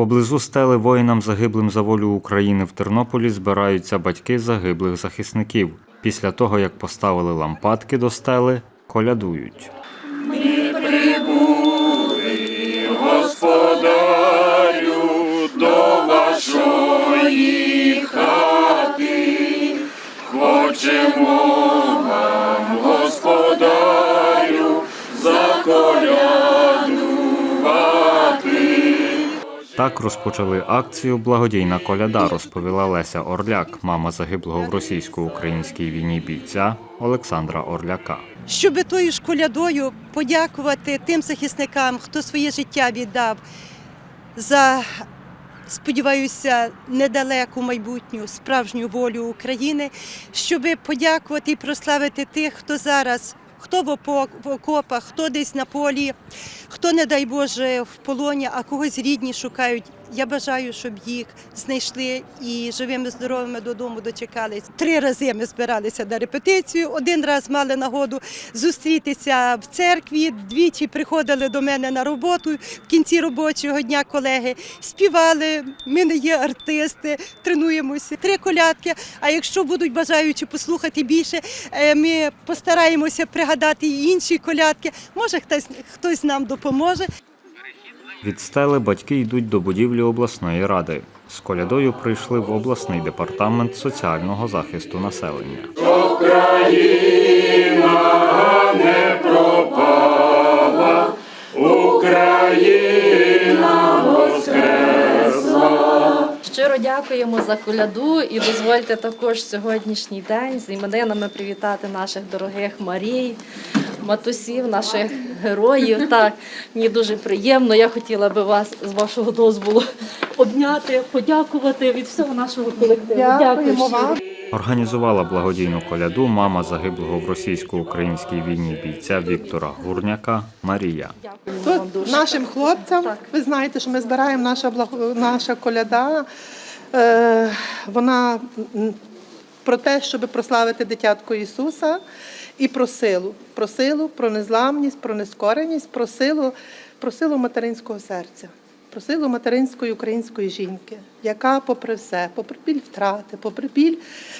Поблизу стели воїнам загиблим за волю України в Тернополі збираються батьки загиблих захисників. Після того, як поставили лампадки до стели, колядують. Так розпочали акцію Благодійна коляда, розповіла Леся Орляк, мама загиблого в російсько-українській війні бійця Олександра Орляка. щоб тою ж колядою подякувати тим захисникам, хто своє життя віддав за, сподіваюся, недалеку майбутню справжню волю України, щоб подякувати і прославити тих, хто зараз. Хто в окопах, хто десь на полі, хто, не дай Боже, в полоні, а когось рідні шукають. Я бажаю, щоб їх знайшли і живими, здоровими додому дочекались. Три рази ми збиралися на репетицію. Один раз мали нагоду зустрітися в церкві. Двічі приходили до мене на роботу в кінці робочого дня. Колеги співали. Ми не є артисти, тренуємося. Три колядки. А якщо будуть бажаючі послухати більше, е, ми постараємося пригадати і інші колядки. Може, хтось хтось нам допоможе. Від стели батьки йдуть до будівлі обласної ради. З колядою прийшли в обласний департамент соціального захисту населення. Щиро дякуємо за коляду. І дозвольте також сьогоднішній день з іменинами привітати наших дорогих Марій, матусів, наших героїв. Так, мені дуже приємно. Я хотіла би вас з вашого дозволу обняти, подякувати від всього нашого колективу. Дякую щиро. Організувала благодійну коляду мама загиблого в російсько-українській війні бійця Віктора Гурняка Марія. Тут нашим хлопцям, ви знаєте, що ми збираємо наша благо- наша коляда. Е, вона про те, щоб прославити дитятко Ісуса і про силу. Про силу, про незламність, про нескореність, про силу, про силу материнського серця. Про силу материнської української жінки, яка, попри все, попри біль втрати, попри біль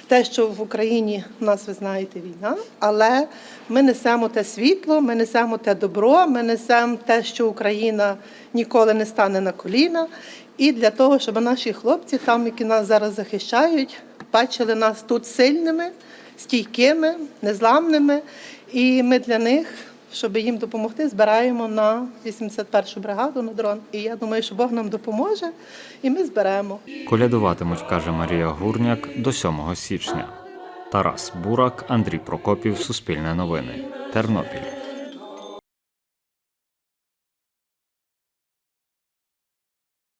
те, що в Україні у нас, ви знаєте, війна, але ми несемо те світло, ми несемо те добро, ми несемо те, що Україна ніколи не стане на коліна. І для того, щоб наші хлопці, там, які нас зараз захищають, бачили нас тут сильними, стійкими, незламними. І ми для них щоб їм допомогти, збираємо на 81-шу бригаду на дрон. І я думаю, що Бог нам допоможе, і ми зберемо. Колядуватимуть, каже Марія Гурняк, до 7 січня. Тарас Бурак, Андрій Прокопів, Суспільне новини, Тернопіль.